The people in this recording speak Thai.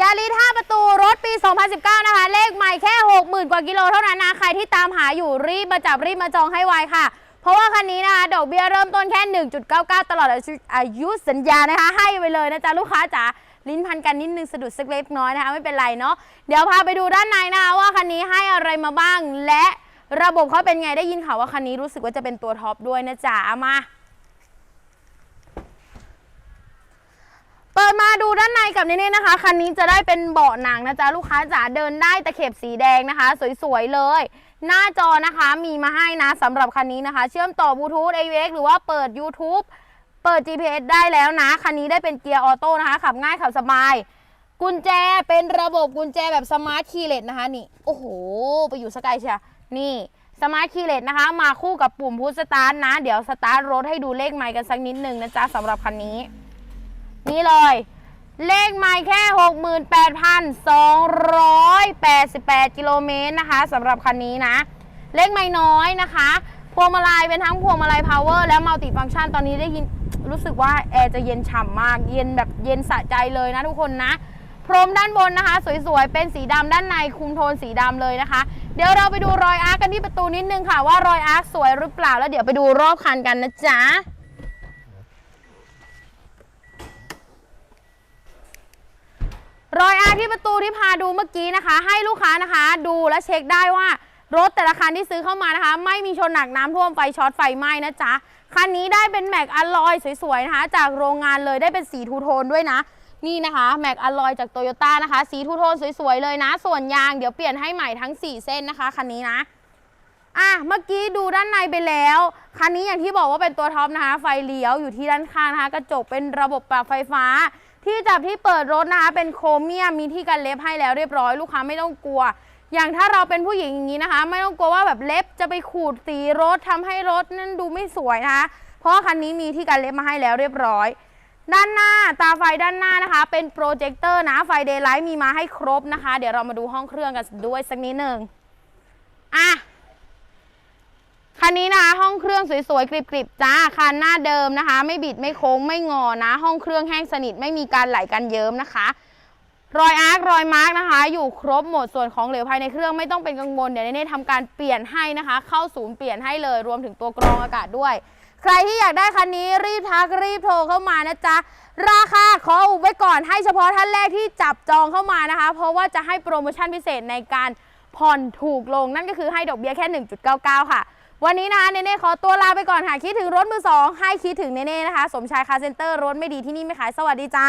ยาริส5ประตูรถปี 2019 นะคะ เลขใหม่แค่ 60,000 กว่ากิโลเท่านั้นนะ ใครที่ตามหาอยู่รีบมาจับรีบมาจองให้ไวค่ะ เพราะว่าคันนี้นะคะ ดอกเบี้ยเริ่มต้นแค่ 1.99 ตลอดอายุสัญญานะคะ ให้ไปเลยนะจ๊ะ ลูกค้าจ๋าลิ้นพันกันนิดนึงสะดุดสักเล็กน้อยนะคะ ไม่เป็นไรเนาะเดี๋ยวพาไปดูด้านในนะคะว่าคันนี้ให้อะไรมาบ้าง และระบบเขาเป็นไงได้ยินข่าวว่าคันนี้รู้สึกว่าจะเป็นตัวท็อปด้วยนะจ๊ะเอามา เปิ ดูด้านในกับเน่นะคะ คันนี้จะได้เป็นเบาะหนังนะจ๊ะลูกค้าจ๋าเดินได้ตะเข็บสีแดงนะคะ สวยๆเลย หน้าจอนะคะมีมาให้นะสำหรับคันนี้นะคะ เชื่อมต่อบลูทูธ AVX หรือว่าเปิด YouTube เปิด GPS ได้แล้วนะ คันนี้ได้เป็นเกียร์ออโต้นะคะ ขับง่ายขับสบาย กุญแจเป็นระบบกุญแจแบบสมาร์ทคีย์เลสนะคะนี่ โอ้โห ไปอยู่สกายเชียนี่สมาร์ทคีย์เลสนะคะ มาคู่กับปุ่มพุชสตาร์ทนะ เดี๋ยวสตาร์ทรถให้ดูเลขไมล์กันสักนิดหนึ่งนะจ๊ะสำหรับคันนี้ นี่เลย เลขไมล์แค่ 68,288 กิโลเมตรนะคะสำหรับคันนี้นะ เลขไมล์น้อยนะคะพวงมาลัยเป็นทั้งพวงมาลัยพาวเวอร์และมัลติฟังก์ชันตอนนี้ได้ยินรู้สึกว่าแอร์จะเย็นฉ่ำมาก เย็นแบบเย็นสะใจเลยนะทุกคนนะ พรมด้านบนนะคะ สวยๆ เป็นสีดำด้านในคุมโทนสีดำเลยนะคะ เดี๋ยวเราไปดูรอยอาร์กันที่ประตูนิดนึงค่ะว่ารอยอาร์สวยหรือเปล่าแล้วเดี๋ยวไปดูรอบคันกันนะจ๊ะ รอยอาร์ ที่ประตูที่พาดูเมื่อกี้นะคะ ให้ลูกค้านะคะ ดูและเช็คได้ว่ารถแต่ละคันที่ซื้อเข้ามานะคะ ไม่มีชนหนักน้ำท่วมไฟช็อตไฟไหม้นะจ๊ะคันนี้ได้เป็นแม็กอลลอยสวยๆนะคะ จากโรงงานเลยได้เป็นสีทูโทนด้วยนะนี่นะคะแม็กอลลอยจากโตโยต้านะคะ สีทูโทนสวยๆเลยนะ ส่วนยางเดี๋ยวเปลี่ยนให้ใหม่ทั้ง 4 เส้นนะคะคันนี้นะอะเมื่อกี้ดูด้านในไปแล้ว คันนี้อย่างที่บอกว่าเป็นตัวท็อปนะคะ ไฟเลี้ยวอยู่ที่ด้านข้างนะคะ กระจกเป็นระบบปรับไฟฟ้า ที่จับที่เปิดรถนะคะเป็นโครเมียมมีที่กันเล็บให้แล้วเรียบร้อยลูกค้าไม่ต้องกลัว อย่างถ้าเราเป็นผู้หญิงอย่างนี้นะคะ ไม่ต้องกลัวว่าแบบเล็บจะไปขูดสีรถทำให้รถนั่นดูไม่สวยนะคะเพราะว่าคันนี้มีที่กันเล็บมาให้แล้วเรียบร้อย ด้านหน้าตาไฟด้านหน้านะคะ เป็นโปรเจคเตอร์นะไฟเดย์ไลท์มีมาให้ครบนะคะ เดี๋ยวเรามาดูห้องเครื่องกันด้วยสักนิดหนึ่งอะ คันนี้นะคะห้องเค รื่องสวยๆกริบๆจ้าคันหน้าเดิมนะคะ ไม่บิดไม่โค้งไม่งอนะ ห้องเครื่องแห้งสนิทไม่มีการไหลกันเยิ้มนะคะรอยอาร์ครอยมาร์กนะคะ อยู่ครบหมดส่วนของเหลวภายในเครื่องไม่ต้องเป็นกังวลเดี๋ยวเน่ๆทำการเปลี่ยนให้นะคะ เข้าศูนย์เปลี่ยนให้เลยรวมถึงตัวกรองอากาศด้วย ใครที่อยากได้คันนี้รีบทักรีบโทรเข้ามานะจ๊ะ ราคาขออุบไว้ก่อนให้เฉพาะท่านแรกที่จับจองเข้ามานะคะ เพราะว่าจะให้โปรโมชั่นพิเศษในการผ่อนถูกลงนั่นก็คือให้ดอกเบี้ยแค่ 1.99 ค่ะ วันนี้นะคะเนเน่ขอตัวลาไปก่อนค่ะคิดถึงรถมือสองให้คิดถึงเนเน่นะคะ สมชายคาเซ็นเตอร์รถไม่ดีที่นี่ไม่ขายสวัสดีจ้า